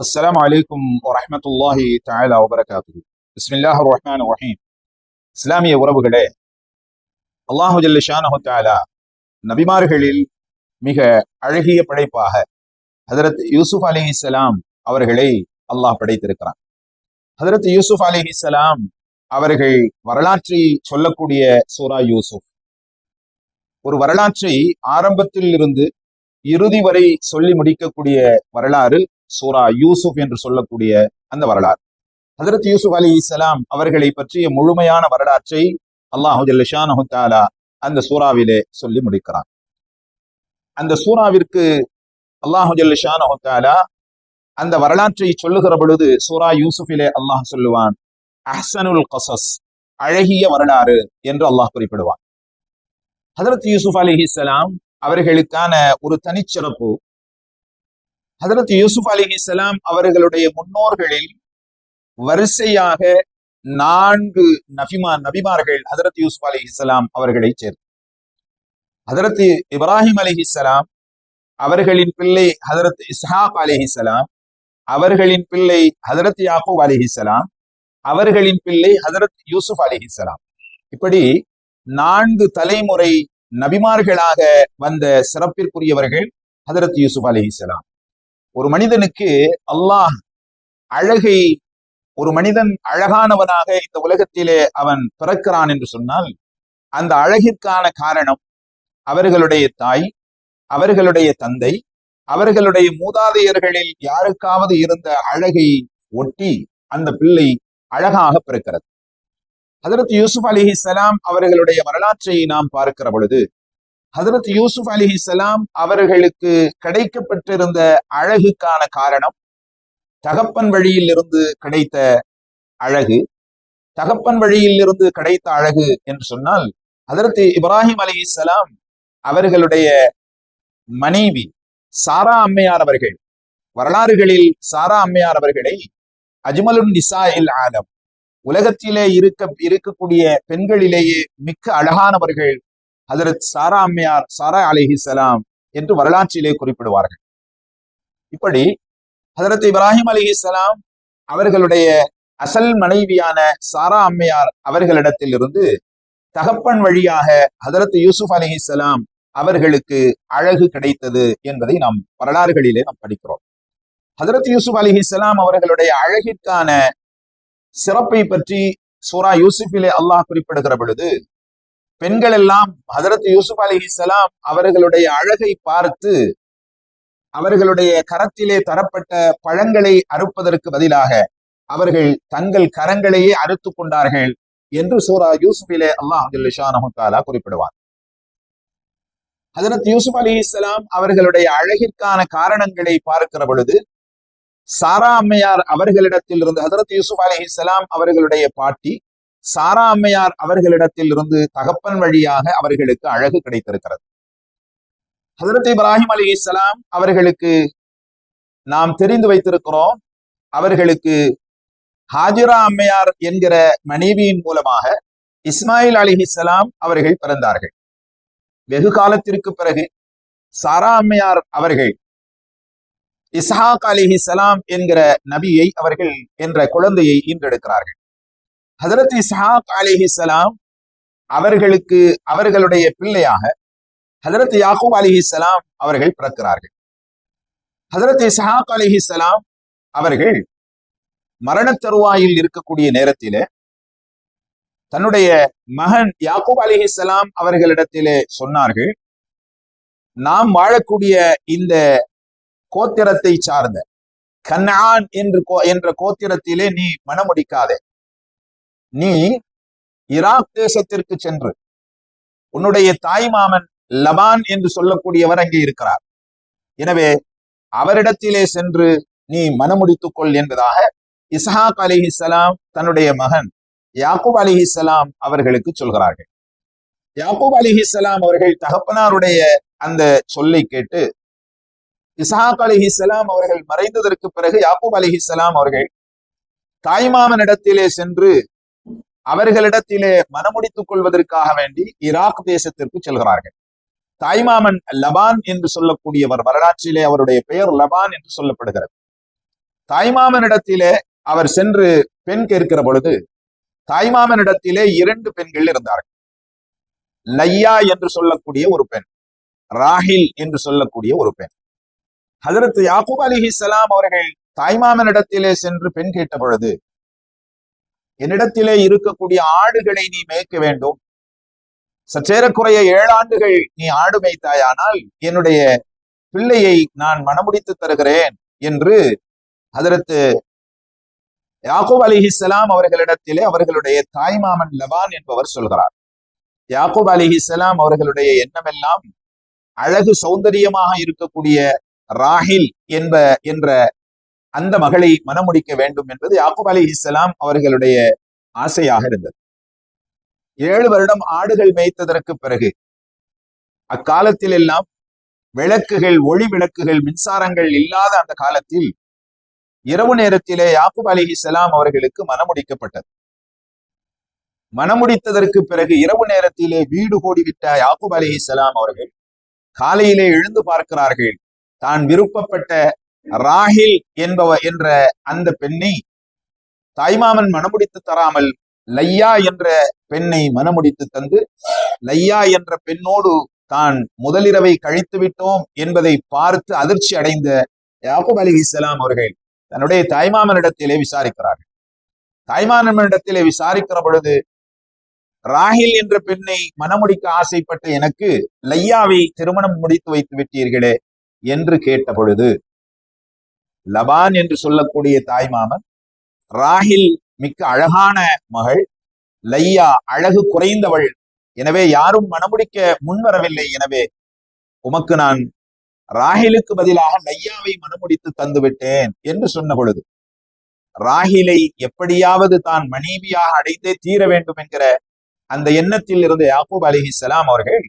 السلام عليكم ورحمة الله تعالى وبركاته بسم الله الرحمن الرحيم இஸ்லாமிய உறவுகளே அல்லாஹு ஜல்லிஷானஹு தாலா நபிமார்களில் மிக அழகிய படைப்பாக ஹதரத் யூசுப் அலிஹிஸ்ஸலாம் அவர்களை அல்லாஹ் படைத்திருக்கிறான் ஹதரத் யூசுப் அலிஹிஸ்ஸலாம் அவர்கள் வரலாற்றை சொல்லக்கூடிய சூரா யூசுப் ஒரு வரலாற்றை ஆரம்பத்தில் இருந்து இறுதி வரை சொல்லி முடிக்கக்கூடிய வரலாறு சூரா யூசுப் என்று சொல்லக்கூடிய அந்த வரலாறு. ஹசரத் யூசுப் அலி இஸ்லாம் அவர்களை பற்றிய முழுமையான வரலாற்றை அல்லாஹு தாலா அந்த சூறாவிலே சொல்லி முடிக்கிறான். அந்த சூறாவிற்கு அல்லாஹு தாலா அந்த வரலாற்றை சொல்லுகிற பொழுது சூரா யூசுஃபிலே அல்லாஹ் சொல்லுவான் அஹ்சனுல் கசஸ் அழகிய வரலாறு என்று அல்லாஹ் குறிப்பிடுவான். ஹதரத் யூசுப் அலி இஸ்லாம் அவர்களுக்கான ஒரு தனிச்சிறப்பு ஹதரத் யூசுப் அலி இஸ்லாம் அவர்களுடைய முன்னோர்களில் வரிசையாக நான்கு நபிமா நபிமார்கள் ஹதரத் யூசுப் அலி இஸ்லாம் அவர்களை சேர்த்து. ஹதரத் இப்ராஹிம் அலி இஸ்லாம் அவர்களின் பிள்ளை ஹதரத் இஸ்ஹாப் அலி இஸ்லாம் அவர்களின் பிள்ளை ஹதரத் யாக்கூப் அலி இஸ்லாம் அவர்களின் பிள்ளை ஹதரத் யூசுப் அலி இஸ்லாம் இப்படி நான்கு தலைமுறை நபிமார்களாக வந்த சிறப்பிற்குரியவர்கள் ஹதரத் யூசுப் அலி இஸ்லாம் ஒரு மனிதனுக்கு அல்லாஹ் அழகை ஒரு மனிதன் அழகானவனாக இந்த உலகத்திலே அவன் பிறக்கிறான் என்று சொன்னால் அந்த அழகிற்கான காரணம் அவர்களுடைய தாய் அவர்களுடைய தந்தை அவர்களுடைய மூதாதையர்களில் யாருக்காவது இருந்த அழகை ஒட்டி அந்த பிள்ளை அழகாக பிறக்கிறது. அதற்கு யூசுப் அலிஹி சலாம் அவர்களுடைய வரலாற்றை நாம் பார்க்கிற பொழுது ஹசரத் யூசுப் அலி சலாம் அவர்களுக்கு கிடைக்கப்பட்டிருந்த அழகுக்கான காரணம் தகப்பன் வழியில் இருந்து கிடைத்த அழகு. தகப்பன் வழியில் இருந்து கிடைத்த அழகு என்று சொன்னால் ஹதரத் இப்ராஹிம் அலி இஸ்லாம் அவர்களுடைய மனைவி சாரா அம்மையார் அவர்கள் வரலாறுகளில் சாரா அம்மையார் அவர்களை அஜ்மலுன் நிசா இல் ஆலம் உலகத்திலே இருக்க இருக்கக்கூடிய பெண்களிலேயே மிக்க அழகானவர்கள் ஹசரத் சாரா அம்மையார் சாரா அலிஹி சலாம் என்று வரலாற்றிலே குறிப்பிடுவார்கள். இப்படி ஹசரத் இப்ராஹிம் அலிஹி சலாம் அவர்களுடைய அசல் மனைவியான சாரா அம்மையார் அவர்களிடத்தில் இருந்து தகப்பன் வழியாக ஹதரத் யூசுப் அலி இஸ்லாம் அவர்களுக்கு அழகு கிடைத்தது என்பதை நாம் வரலாறுகளிலே நாம் படிக்கிறோம். ஹதரத் யூசுப் அலி இஸ்லாம் அவர்களுடைய அழகிற்கான சிறப்பை பற்றி சூரா யூசுஃபிலே அல்லாஹ் குறிப்பிடுகிற பொழுது பெண்கள் எல்லாம் ஹதரத் யூசுப் அலி இஸ்லாம் அவர்களுடைய அழகை பார்த்து அவர்களுடைய கரத்திலே தரப்பட்ட பழங்களை அறுப்பதற்கு பதிலாக அவர்கள் தங்கள் கரங்களையே அறுத்து கொண்டார்கள் என்று சூரா யூசுஃபிலே அல்லாஹ் குறிப்பிடுவார் ஹசரத் யூசுப் அலி இஸ்லாம் அவர்களுடைய அழகிற்கான காரணங்களை பார்க்கிற பொழுது சாரா அம்மையார் அவர்களிடத்தில் இருந்து ஹசரத் யூசுப் அலி இஸ்லாம் அவர்களுடைய பாட்டி சாரா அம்மையார் அவர்களிடத்தில் இருந்து தகப்பன் வழியாக அவர்களுக்கு அழகு கிடைத்திருக்கிறது. ஹசரத் இப்ராஹிம் அலி இஸ்லாம் அவர்களுக்கு நாம் தெரிந்து வைத்திருக்கிறோம். அவர்களுக்கு ஹாஜிரா அம்மையார் என்கிற மனைவியின் மூலமாக இஸ்மாயில் அலி இஸ்லாம் அவர்கள் பிறந்தார்கள். வெகு காலத்திற்கு பிறகு சாரா அம்மையார் அவர்கள் இஸ்ஹாக் அலிஹி சலாம் என்கிற நபியை அவர்கள் என்ற குழந்தையை ஈன்றெடுக்கிறார்கள். ஹசரத் இஸ்ஹாக் அலிஹி சலாம் அவர்களுக்கு அவர்களுடைய பிள்ளையாக ஹசரத் யாக்கூப் அலிஹி சலாம் அவர்கள் பிறக்கிறார்கள். ஹசரத் இஸ்ஹாக் அலிஹி சலாம் அவர்கள் மரண தருவாயில் இருக்கக்கூடிய நேரத்திலே தன்னுடைய மகன் யாக்கூப் அலிஹி சலாம் அவர்களிடத்திலே சொன்னார்கள் நாம் வாழக்கூடிய இந்த கோத்திரத்தை சார்ந்த கன்னான் என்று என்ற கோத்திரத்திலே நீ மனமுடிக்காதே நீ ஈராக் தேசத்திற்கு சென்று உன்னுடைய தாய் மாமன் லபான் என்று சொல்லக்கூடியவர் அங்கே இருக்கிறார். எனவே அவரிடத்திலே சென்று நீ மனமுடித்துக் கொள் என்பதாக இஸ்ஹாக் அலிஹிசலாம் தன்னுடைய மகன் யாக்கூப் அலிஹிசலாம் அவர்களுக்கு சொல்கிறார்கள். யாக்கூப் அலிஹிசலாம் அவர்கள் தகப்பனாருடைய அந்த சொல்லை கேட்டு இசாக் அலிஹிசலாம் அவர்கள் மறைந்ததற்கு பிறகு யாக்கூப் அலிஹிசலாம் அவர்கள் தாய்மாமனிடத்திலே சென்று அவர்களிடத்திலே மனமுடித்துக் கொள்வதற்காக வேண்டி ஈராக் தேசத்திற்கு செல்கிறார்கள். தாய்மாமன் லபான் என்று சொல்லக்கூடியவர் வரலாற்றிலே அவருடைய பெயர் லபான் என்று சொல்லப்படுகிறது. தாய்மாமனிடத்திலே அவர் சென்று பெண் கேட்கிற பொழுது தாய்மாமனிடத்திலே இரண்டு பெண்கள் இருந்தார்கள். லையா என்று சொல்லக்கூடிய ஒரு பெண் ராஹில் என்று சொல்லக்கூடிய ஒரு பெண். ஹசரத் யாக்கூப் சலாம் அவர்கள் தாய்மாமனிடத்திலே சென்று பெண் கேட்ட பொழுது என்னிடத்திலே இருக்கக்கூடிய ஆடுகளை நீ மேய்க்க வேண்டும். சற்றேறக்குறைய ஏழாண்டுகள் நீ ஆடு மேய்த்தாயானால் என்னுடைய பிள்ளையை நான் மனமுடித்து தருகிறேன் என்று அதற்கு யாக்கூப் அலிஹிஸ்லாம் அவர்களிடத்திலே அவர்களுடைய தாய்மாமன் லவான் என்பவர் சொல்கிறார். யாக்கூப் அலிஹிஸ்லாம் அவர்களுடைய எண்ணமெல்லாம் அழகு சௌந்தரியமாக இருக்கக்கூடிய ராஹில் என்ப என்ற அந்த மகளை மனமுடிக்க வேண்டும் என்பது யாக்கூப் அலி இஸ்லாம் அவர்களுடைய ஆசையாக இருந்தது. ஏழு வருடம் ஆடுகள் மேய்த்ததற்கு பிறகு அக்காலத்தில் எல்லாம் விளக்குகள் ஒளி விளக்குகள் மின்சாரங்கள் இல்லாத அந்த காலத்தில் இரவு நேரத்திலே யாக்குப் அலி இஸ்லாம் அவர்களுக்கு மனமுடிக்கப்பட்டது. மனமுடித்ததற்கு பிறகு இரவு நேரத்திலே வீடு கூடிவிட்ட யாக்குப் அலி இஸ்லாம் அவர்கள் காலையிலே எழுந்து பார்க்கிறார்கள். தான் விருப்பப்பட்ட ராஹில் என்பவ என்ற அந்த பெண்ணை தாய்மாமன் மணமுடித்து தராமல் லையா என்ற பெண்ணை மனமுடித்து தந்து லையா என்ற பெண்ணோடு தான் முதலிரவை கழித்து விட்டோம் என்பதை பார்த்து அதிர்ச்சி அடைந்த யாக்கூப் அலி இஸ்லாம் அவர்கள் தன்னுடைய தாய்மாமனிடத்திலே விசாரிக்கிறார்கள். தாய்மாமனிடத்திலே விசாரிக்கிற பொழுது ராஹில் என்ற பெண்ணை மணமுடிக்க ஆசைப்பட்ட எனக்கு லையாவை திருமணம் முடித்து வைத்து விட்டீர்களே என்று கேட்ட பொழுது லபான் என்று சொல்லக்கூடிய தாய்மாமன் ராஹில் மிக்க அழகான மகள் லையா அழகு குறைந்தவள். எனவே யாரும் மணமுடிக்க முன்வரவில்லை. எனவே உமக்கு நான் ராஹிலுக்கு பதிலாக லையாவை மணமுடித்து தந்துவிட்டேன் என்று சொன்ன பொழுது ராஹிலை எப்படியாவது தான் மனைவியாக அடைந்தே தீர வேண்டும் என்கிற அந்த எண்ணத்தில் இருந்த யாக்கூப் அலிஹிஸ்லாம் அவர்கள்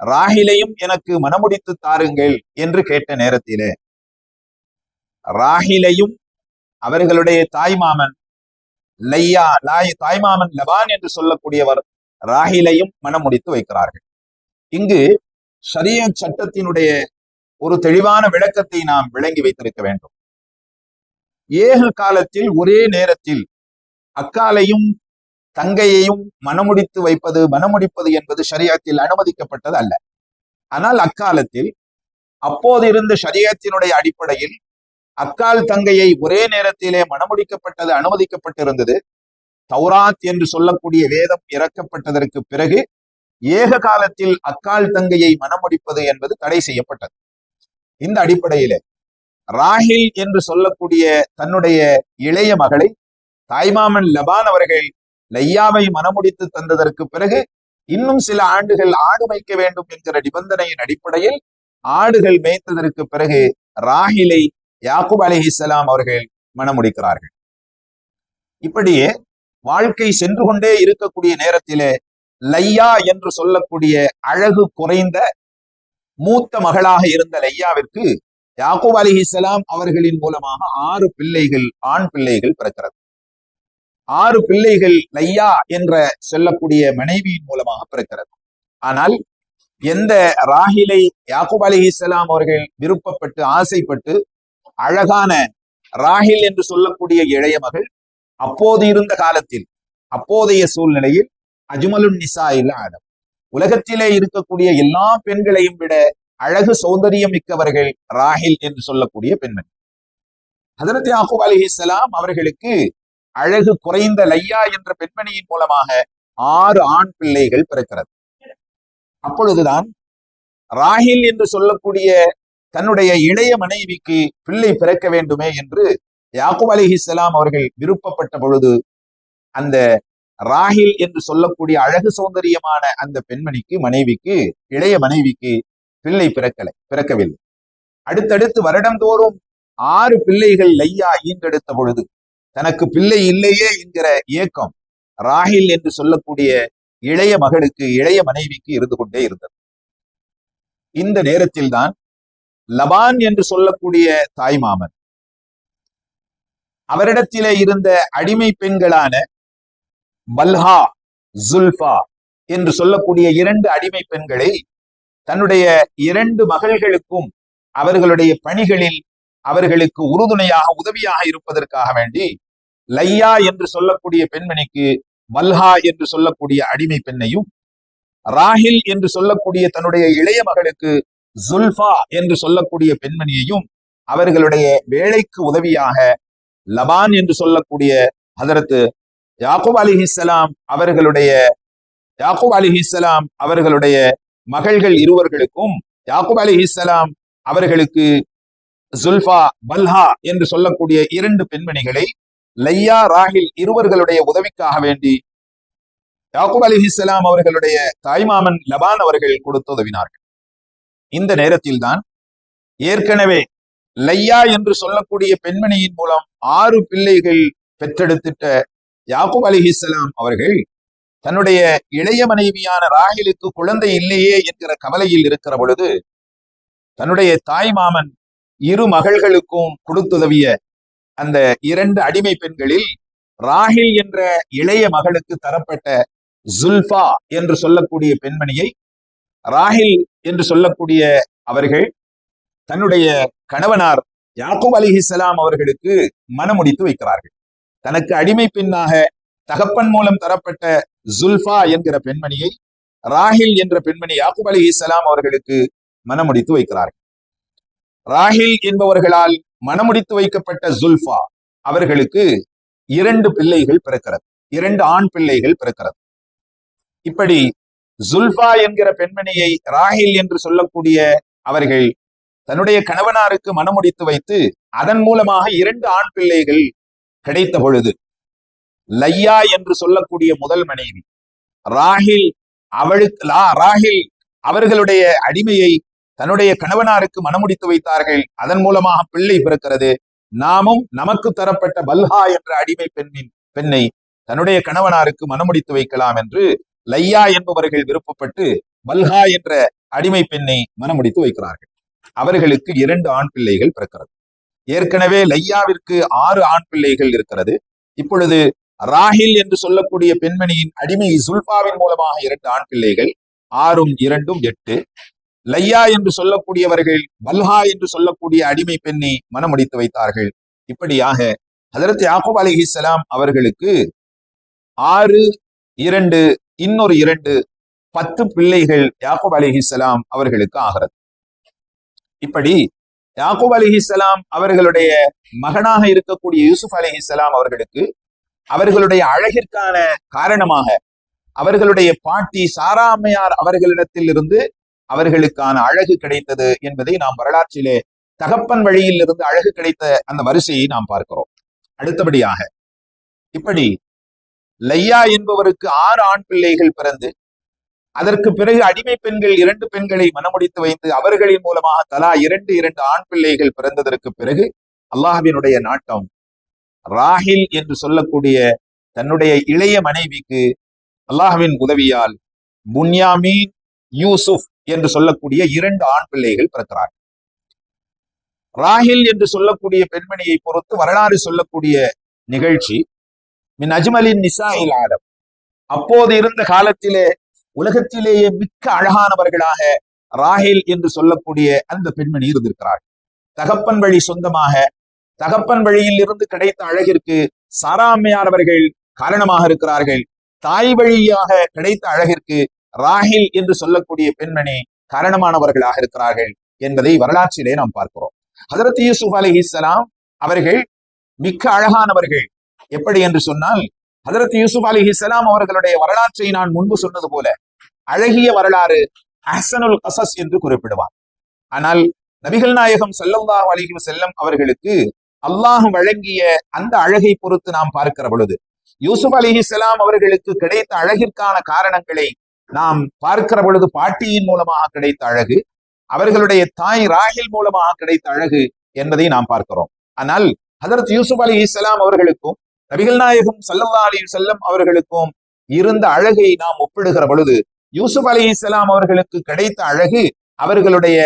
ராஹிலையும் எனக்கு மனமுடித்து தாருங்கள் என்று கேட்ட நேரத்திலே ராஹிலையும் அவர்களுடைய தாய்மாமன் லையா லாய் தாய்மாமன் லபான் என்று சொல்லக்கூடியவர் ராஹிலையும் மனமுடித்து வைக்கிறார்கள். இங்கு ஷரிய சட்டத்தினுடைய ஒரு தெளிவான விளக்கத்தை நாம் விளங்கி வைத்திருக்க வேண்டும். ஏக காலத்தில் ஒரே நேரத்தில் அக்காலையும் தங்கையையும் மனமுடித்து வைப்பது மனமுடிப்பது என்பது ஷரியத்தில் அனுமதிக்கப்பட்டது அல்ல. ஆனால் அக்காலத்தில் அப்போது இருந்த ஷரியத்தினுடைய அடிப்படையில் அக்கால் தங்கையை ஒரே நேரத்திலே மணமுடிக்கப்பட்டது அனுமதிக்கப்பட்டிருந்தது. தௌராத் என்று சொல்லக்கூடிய வேதம் இறக்கப்பட்டதற்கு பிறகு ஏக காலத்தில் அக்கால் தங்கையை மணமுடிப்பது என்பது தடை செய்யப்பட்டது. இந்த அடிப்படையில ராஹில் என்று சொல்லக்கூடிய தன்னுடைய இளைய மகளை தாய்மாமன் லபான் அவர்கள் லையாவை மனமுடித்து தந்ததற்கு பிறகு இன்னும் சில ஆண்டுகள் ஆடு மேய்க்க வேண்டும் என்கிற நிபந்தனையின் அடிப்படையில் ஆடுகள் மேய்த்ததற்கு பிறகு ராகிலை யாக்கூப் அலிஹிஸ்லாம் அவர்கள் மனமுடிக்கிறார்கள் இப்படியே வாழ்க்கை சென்று கொண்டே இருக்கக்கூடிய நேரத்திலே லையா என்று சொல்லக்கூடிய அழகு குறைந்த மூத்த மகளாக இருந்த லையாவிற்கு யாக்கூப் அலிஹிஸ்லாம் அவர்களின் மூலமாக ஆறு பிள்ளைகள் ஆண் பிள்ளைகள் பிறக்கிறது. ஆறு பிள்ளைகள் லையா என்ற சொல்லக்கூடிய மனைவியின் மூலமாக பிறக்கிறது. ஆனால் எந்த ராகிலை யாக்கூப் அலி இஸ்லாம் அவர்கள் விருப்பப்பட்டு ஆசைப்பட்டு அழகான ராகில் என்று சொல்லக்கூடிய இளைய மகள் அப்போது இருந்த காலத்தில் அப்போதைய சூழ்நிலையில் அஜ்மலுன் நிசா இல்ல ஆடம். உலகத்திலே இருக்கக்கூடிய எல்லா பெண்களையும் விட அழகு சௌந்தரியம் மிக்கவர்கள் ராஹில் என்று சொல்லக்கூடிய பெண்மணி. ஹதரத் யாக்கூப் அலி இஸ்லாம் அவர்களுக்கு அழகு குறைந்த லையா என்ற பெண்மணியின் மூலமாக ஆறு ஆண் பிள்ளைகள் பிறக்கிறது. அப்பொழுதுதான் ராஹில் என்று சொல்லக்கூடிய தன்னுடைய இளைய மனைவிக்கு பிள்ளை பிறக்க வேண்டுமே என்று யாக்கூப் அலிஹிஸ்லாம் அவர்கள் விருப்பப்பட்ட பொழுது அந்த ராகில் என்று சொல்லக்கூடிய அழகு சௌந்தரியமான அந்த பெண்மணிக்கு மனைவிக்கு இளைய மனைவிக்கு பிள்ளை பிறக்கலை பிறக்கவில்லை. அடுத்தடுத்து வருடந்தோறும் ஆறு பிள்ளைகள் லையா ஈன்றெடுத்த பொழுது தனக்கு பிள்ளை இல்லையே என்கிற ஏக்கம் ராஹில் என்று சொல்லக்கூடிய இளைய மகளுக்கு இளைய மனைவிக்கு இருந்து கொண்டே இருந்தது. இந்த நேரத்தில் தான் லபான் என்று சொல்லக்கூடிய தாய்மாமன் அவரிடத்திலே இருந்த அடிமை பெண்களான பல்ஹா ஜுல்ஃபா என்று சொல்லக்கூடிய இரண்டு அடிமை பெண்களை தன்னுடைய இரண்டு மகள்களுக்கும் அவர்களுடைய பணிகளில் அவர்களுக்கு உறுதுணையாக உதவியாக இருப்பதற்காக வேண்டி லையா என்று சொல்லக்கூடிய பெண்மணிக்கு மல்ஹா என்று சொல்லக்கூடிய அடிமை பெண்ணையும் ராஹில் என்று சொல்லக்கூடிய தன்னுடைய இளைய மகளுக்கு ஜுல்ஃபா என்று சொல்லக்கூடிய பெண்மணியையும் அவர்களுடைய வேலைக்கு உதவியாக லபான் என்று சொல்லக்கூடிய அதற்கு யாக்கூப் அலிஹிஸ்லாம் அவர்களுடைய யாக்கூப் அலிஹிஸ்லாம் அவர்களுடைய மகள்கள் இருவர்களுக்கும் யாக்கூப் அலிஹிஸ்லாம் அவர்களுக்கு ஜுல்ஃபா பல்ஹா என்று சொல்லக்கூடிய இரண்டு பெண்மணிகளை லையா ராகில் இருவர்களுடைய உதவிக்காக வேண்டி யாக்கூப் அலிஹிஸ்லாம் அவர்களுடைய தாய்மாமன் லபான் அவர்கள் கொடுத்து உதவினார்கள். இந்த நேரத்தில்தான் ஏற்கனவே லையா என்று சொல்லக்கூடிய பெண்மணியின் மூலம் ஆறு பிள்ளைகள் பெற்றெடுத்திட்ட யாக்கூப் அலிஹிஸ்லாம் அவர்கள் தன்னுடைய இளைய மனைவியான ராகிலுக்கு குழந்தை இல்லையே என்கிற கவலையில் இருக்கிற பொழுது தன்னுடைய தாய் மாமன் இரு மகள்களுக்கும் கொடுத்துதவிய அந்த இரண்டு அடிமை பெண்களில் ராகில் என்ற இளைய மகளுக்கு தரப்பட்ட ஜுல்ஃபா என்று சொல்லக்கூடிய பெண்மணியை ராகில் என்று சொல்லக்கூடிய அவர்கள் தன்னுடைய கணவனார் யாக்கூப் அலிஹிஸ்ஸலாம் அவர்களுக்கு மனமுடித்து வைக்கிறார்கள். தனக்கு அடிமை பெண்ணாக தகப்பன் மூலம் தரப்பட்ட ஜுல்ஃபா என்கிற பெண்மணியை ராஹில் என்ற பெண்மணி யாக்கூப் அலி இஸ்லாம் அவர்களுக்கு மனமுடித்து வைக்கிறார்கள். ராஹில் என்பவர்களால் மனமுடித்து வைக்கப்பட்ட ஜுல்ஃபா அவர்களுக்கு இரண்டு பிள்ளைகள் பிறக்கிறது. இரண்டு ஆண் பிள்ளைகள் பிறக்கிறது. இப்படி ஜுல்ஃபா என்கிற பெண்மணியை ராஹில் என்று சொல்லக்கூடிய அவர்கள் தன்னுடைய கணவனாருக்கு மனமுடித்து வைத்து அதன் மூலமாக இரண்டு ஆண் பிள்ளைகள் கிடைத்த பொழுது லையா என்று சொல்லக்கூடிய முதல் மனைவி ராகில் அவளுக்கு லா ராகில் அவர்களுடைய அடிமையை தன்னுடைய கணவனாருக்கு மனமுடித்து வைத்தார்கள். அதன் மூலமாக பிள்ளை பிறக்கிறது. நாமும் நமக்கு தரப்பட்ட பல்ஹா என்ற அடிமை பெண்ணின் பெண்ணை தன்னுடைய கணவனாருக்கு மனமுடித்து வைக்கலாம் என்று லையா என்பவர்கள் விருப்பப்பட்டு மல்ஹா என்ற அடிமை பெண்ணை மனமுடித்து வைக்கிறார்கள். அவர்களுக்கு இரண்டு ஆண் பிள்ளைகள் பிறக்கிறது. ஏற்கனவே லையாவிற்கு ஆறு ஆண் பிள்ளைகள் இருக்கிறது. இப்பொழுது ராஹில் என்று சொல்லக்கூடிய பெண்மணியின் அடிமை சுல்பாவின் மூலமாக இரண்டு ஆண் பிள்ளைகள் ஆறும் இரண்டும் எட்டு. லையா என்று சொல்லக்கூடியவர்கள் பல்ஹா என்று சொல்லக்கூடிய அடிமை பெண்ணை மனமுடித்து வைத்தார்கள். இப்படியாக ஹதரத் யாக்கூப் அலிஹிஸ்லாம் அவர்களுக்கு ஆறு இரண்டு இன்னொரு இரண்டு பத்து பிள்ளைகள் யாக்கூப் அலிஹிசலாம் அவர்களுக்கு ஆகிறது. இப்படி யாக்கூப் அலிஹிசலாம் அவர்களுடைய மகனாக இருக்கக்கூடிய யூசுப் அலிஹிசலாம் அவர்களுக்கு அவர்களுடைய அழகிற்கான காரணமாக அவர்களுடைய பாட்டி சாராமையார் அவர்களிடத்தில் இருந்து அவர்களுக்கான அழகு கிடைத்தது என்பதை நாம் வரலாற்றிலே தகப்பன் வழியில் இருந்து அழகு கிடைத்த அந்த வரிசையை நாம் பார்க்கிறோம். அடுத்தபடியாக இப்படி லையா என்பவருக்கு ஆறு ஆண் பிள்ளைகள் பிறந்து அதற்கு பிறகு அடிமை பெண்கள் இரண்டு பெண்களை மனமுடித்து வைத்து அவர்களின் மூலமாக தலா இரண்டு இரண்டு ஆண் பிள்ளைகள் பிறந்ததற்கு பிறகு அல்லாஹினுடைய நாட்டம். ராஹில் என்று சொல்லக்கூடிய தன்னுடைய இளைய மனைவிக்கு அல்லாஹ்வின் உதவியால் புன்யாமீன் யூசுப் என்று சொல்லக்கூடிய இரண்டு ஆண் பிள்ளைகள் பிறக்கிறார்கள். ராஹில் என்று சொல்லக்கூடிய பெண்மணியை பொறுத்து வரலாறு சொல்லக்கூடிய நிகழ்ச்சி மின் அஜ்மலின் நிசாயில் ஆடம் அப்போது இருந்த காலத்திலே உலகத்திலேயே மிக்க அழகானவர்களாக ராஹில் என்று சொல்லக்கூடிய அந்த பெண்மணி இருந்திருக்கிறாள். தகப்பன் வழி சொந்தமாக தகப்பன் வழியில் இருந்து கிடைத்த அழகிற்கு சாராமையார் அவர்கள் காரணமாக இருக்கிறார்கள். தாய் வழியாக கிடைத்த அழகிற்கு ராஹில் என்று சொல்லக்கூடிய பெண்மணி காரணமானவர்களாக இருக்கிறார்கள் என்பதை வரலாற்றிலே நாம் பார்க்கிறோம். ஹசரத் யூசுப் அலி இஸ்லாம் அவர்கள் மிக்க அழகானவர்கள். எப்படி என்று சொன்னால் ஹதரத் யூசுப் அலி இஸ்லாம் அவர்களுடைய வரலாற்றை நான் முன்பு சொன்னது போல அழகிய வரலாறு அஹ்சனுல் கசஸ் என்று குறிப்பிடுவார். ஆனால் நபிகள் நாயகம் செல்லல்லாஹு அலிஹி செல்லம் அவர்களுக்கு அல்லாஹ் வழங்கிய அந்த அழகை பொறுத்து நாம் பார்க்கிற பொழுது யூசுப் அலிஹிஸ்லாம் அவர்களுக்கு கிடைத்த அழகிற்கான காரணங்களை நாம் பார்க்கிற பொழுது பாட்டியின் மூலமாக கிடைத்த அழகு அவர்களுடைய தாய் ராகில் மூலமாக கிடைத்த அழகு என்பதை நாம் பார்க்கிறோம். ஆனால் ஹதரத் யூசுப் அலி இஸ்லாம் அவர்களுக்கும் நபிகள் நாயகம் சல்லல்லா அலி செல்லம் அவர்களுக்கும் இருந்த அழகை நாம் ஒப்பிடுகிற பொழுது யூசுப் அலி இஸ்லாம் அவர்களுக்கு கிடைத்த அழகு அவர்களுடைய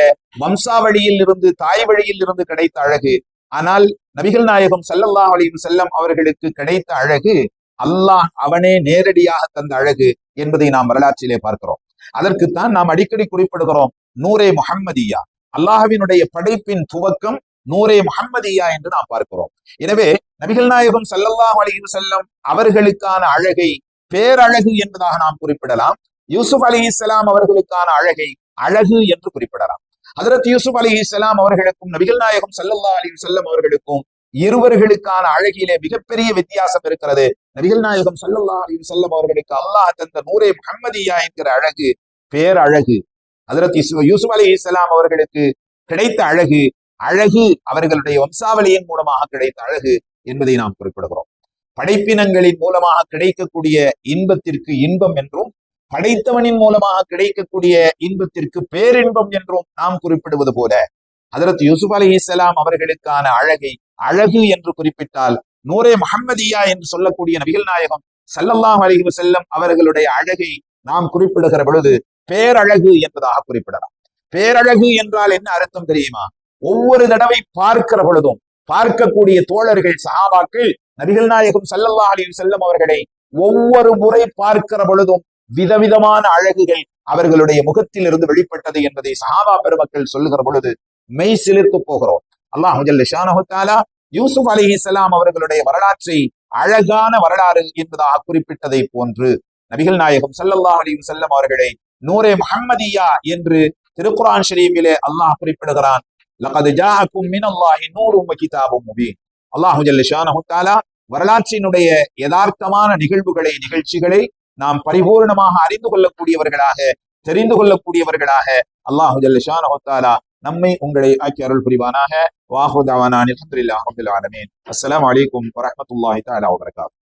வம்சாவழியில் இருந்து தாய் வழியில் இருந்து கிடைத்த அழகு. ஆனால் நபிகள் நாயகம் சல்லல்லாஹ் அலி செல்லம் அவர்களுக்கு கிடைத்த அழகு அல்லாஹ் அவனே நேரடியாக தந்த அழகு என்பதை நாம் வரலாற்றிலே பார்க்கிறோம். அதற்குத்தான் நாம் அடிக்கடி குறிப்பிடுகிறோம் நூரே முகம்மதியா அல்லாஹவினுடைய படைப்பின் துவக்கம் நூரே முஹம்மதியா என்று நாம் பார்க்கிறோம். எனவே நபிகள் நாயகம் ஸல்லல்லாஹு அலைஹி செல்லம் அவர்களுக்கான அழகை பேரழகு என்பதாக நாம் குறிப்பிடலாம். யூசுப் அலைஹிஸ்ஸலாம் அவர்களுக்கான அழகை அழகு என்று குறிப்பிடலாம். அதரத் யூசுப் அலைஹிஸ்ஸலாம் அவர்களுக்கும் நபிகள் நாயகம் ஸல்லல்லாஹு அலி செல்லம் அவர்களுக்கும் இருவர்களுக்கான அழகிலே மிகப்பெரிய வித்தியாசம் இருக்கிறது. நபிகள் நாயகம் ஸல்லல்லாஹு அலி செல்லம் அவர்களுக்கு அல்லாஹ் தந்த நூரே முஹம்மதியா என்கிற அழகு பேரழகு. அதரத் யூசுப் அலைஹிஸ்ஸலாம் அவர்களுக்கு கிடைத்த அழகு அழகு அவர்களுடைய வம்சாவளியின் மூலமாக கிடைத்த அழகு என்பதை நாம் குறிப்பிடுகிறோம். படைப்பினங்களின் மூலமாக கிடைக்கக்கூடிய இன்பத்திற்கு இன்பம் என்றும் படைத்தவனின் மூலமாக கிடைக்கக்கூடிய இன்பத்திற்கு பேரின்பம் என்றும் நாம் குறிப்பிடுவது போல ஹதரத் யூசுப் அலி இஸ்லாம் அவர்களுக்கான அழகை அழகு என்று குறிப்பிட்டால் நூரே முஹம்மதியா என்று சொல்லக்கூடிய நபிகள் நாயகம் ஸல்லல்லாஹு அலைஹி செல்லம் அவர்களுடைய அழகை நாம் குறிப்பிடுகிற பொழுது பேரழகு என்பதாக குறிப்பிடலாம். பேரழகு என்றால் என்ன அர்த்தம் தெரியுமா? ஒவ்வொரு தடவை பார்க்கிற பொழுதும் பார்க்கக்கூடிய தோழர்கள் சஹாபாக்கள் நபிகள் நாயகம் ஸல்லல்லாஹு அலியும் செல்லும் அவர்களை ஒவ்வொரு முறை பார்க்கிற பொழுதும் விதவிதமான அழகுகள் அவர்களுடைய முகத்தில் இருந்து வெளிப்பட்டது என்பதை சஹாபா பெருமக்கள் சொல்லுகிற பொழுது மெய் சிலிர்த்து போகிறோம். அல்லாஹ் ஜல்ல ஷானஹு தஆலா யூசுப் அவர்களுடைய வரலாற்றை அழகான வரலாறு என்பதாக குறிப்பிட்டதை போன்று நபிகள் நாயகம் செல்லல்லாஹ் அலியும் செல்லும் அவர்களை நூரே முகம்மதியா என்று திருக்குரான் ஷரீஃபிலே அல்லாஹ் குறிப்பிடுகிறான். லகத் ஜாஅக்கும் மினல்லாஹி நூரும் கிதாபும் முபீன் அல்லாஹ் ஜல்ல ஷானஹு தஆலா வரலாற்றினுடைய யதார்த்தமான நிகழ்வுகளை நிகழ்ச்சிகளை நாம் பரிபூர்ணமாக அறிந்து கொள்ளக்கூடியவர்களாக தெரிந்து கொள்ளக்கூடியவர்களாக அல்லாஹு ஜல்ல ஷானஹு தஆலா நம்மை உங்களை ஆக்கி அருள் புரிவானாக. வாஹு தாவானா அல்ஹம்துலில்லாஹி ரப்பில் ஆலமீன். அஸ்ஸலாமு அலைக்கும் வரஹ்மத்துல்லாஹி தஆலா வபரகாத்.